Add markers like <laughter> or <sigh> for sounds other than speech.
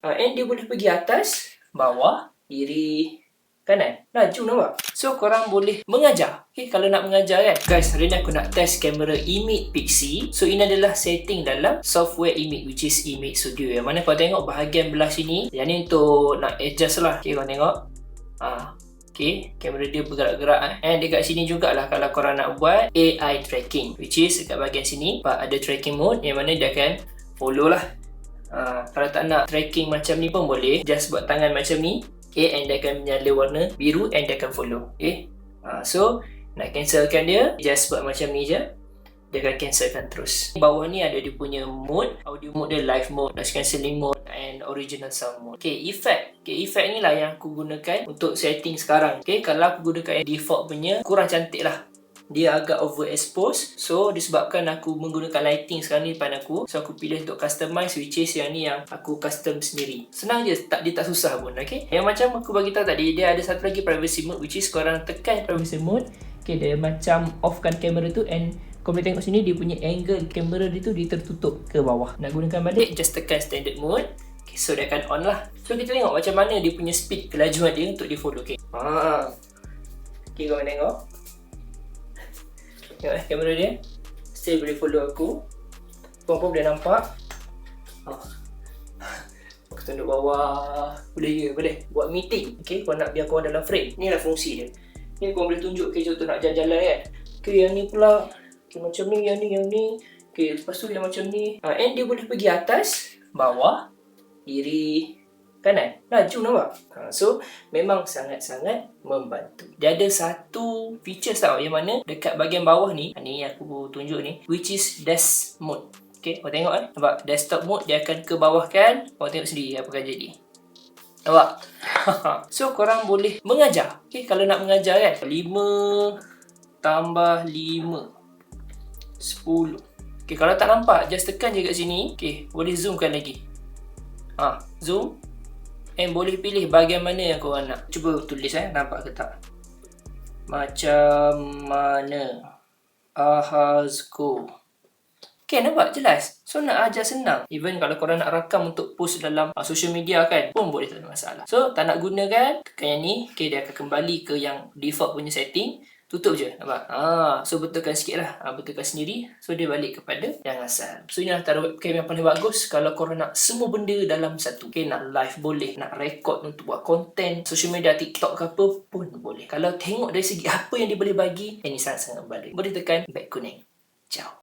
Uh, and dia boleh pergi atas, bawah, kiri, kanan. Laju nampak? So, korang boleh mengajar. Okay, kalau nak mengajar kan. Guys, hari ni aku nak test kamera Image Pixie. So, ini adalah setting dalam software Image, which is Image Studio. Yang mana kau tengok bahagian belah sini. Yang ni untuk nak adjust lah. Okay, kau tengok. Ah, Okay, kamera dia bergerak-gerak eh. And dekat sini jugalah kalau korang nak buat AI tracking. Which is dekat bahagian sini, ada tracking mode yang mana dia akan follow lah. Uh, kalau tak nak tracking macam ni pun boleh. Just buat tangan macam ni. Okay, and dia akan menyala warna biru and dia akan follow. Okay. Uh, so, nak cancelkan dia, just buat macam ni je dia akan cancelkan terus. Bawah ni ada dia punya mode, audio mode dia live mode, noise cancelling mode and original sound mode. Okay, effect. Okay, effect ni lah yang aku gunakan untuk setting sekarang. Okay, kalau aku gunakan default punya, kurang cantik lah. Dia agak overexpose So disebabkan aku menggunakan lighting sekarang ni depan aku So aku pilih untuk customize which is yang ni yang aku custom sendiri Senang je, tak, dia tak susah pun okay? Yang macam aku bagi tahu tadi Dia ada satu lagi privacy mode which is korang tekan privacy mode Okay dia macam offkan kamera tu and kau boleh tengok sini dia punya angle kamera dia tu dia tertutup ke bawah. Nak gunakan balik just tekan standard mode. Okay, so dia akan on lah. So kita tengok macam mana dia punya speed kelajuan dia untuk dia follow. Okay. Ha. Okay kau tengok. Tengok eh kamera dia. Still boleh follow aku. Kau pun boleh nampak. Ha. Aku tunduk bawah. Boleh ke? Boleh. Buat meeting. Okay. Kau nak biar kau dalam frame. Ni lah fungsi dia. Ni kau boleh tunjuk ke contoh nak jalan-jalan kan. Okay yang ni pula Okay, macam ni, yang ni, yang ni. Okay, lepas tu yang macam ni. Ha, and dia boleh pergi atas, bawah, kiri, kanan. Laju nampak? Ha, so, memang sangat-sangat membantu. Dia ada satu features tau yang mana dekat bahagian bawah ni, ni aku tunjuk ni, which is desk mode. Okay, kau tengok kan? Nampak? Desktop mode dia akan ke bawah kan? Kau tengok sendiri apa akan jadi. Nampak? <laughs> so, korang boleh mengajar. Okay, kalau nak mengajar kan? 5 tambah 5 10 Okay, kalau tak nampak, just tekan je kat sini Okay, boleh zoomkan lagi ha, Zoom And boleh pilih bahagian mana yang korang nak. Cuba tulis eh, nampak ke tak? Macam mana? Ahazko Okay, nampak? Jelas. So, nak ajar senang. Even kalau korang nak rakam untuk post dalam uh, social media kan Pun boleh tak ada masalah. So, tak nak gunakan Tekan yang ni Okay, dia akan kembali ke yang default punya setting Tutup je nampak? Ha, So betulkan sikit lah. Ha, Betulkan sendiri. So dia balik kepada yang asal. So ini antara webcam yang paling bagus. Kalau korang nak semua benda dalam satu Okay nak live boleh. Nak record untuk buat konten Social media TikTok ke apa pun boleh. Kalau tengok dari segi apa yang dia boleh bagi Ini sangat-sangat balik Boleh tekan back kuning Ciao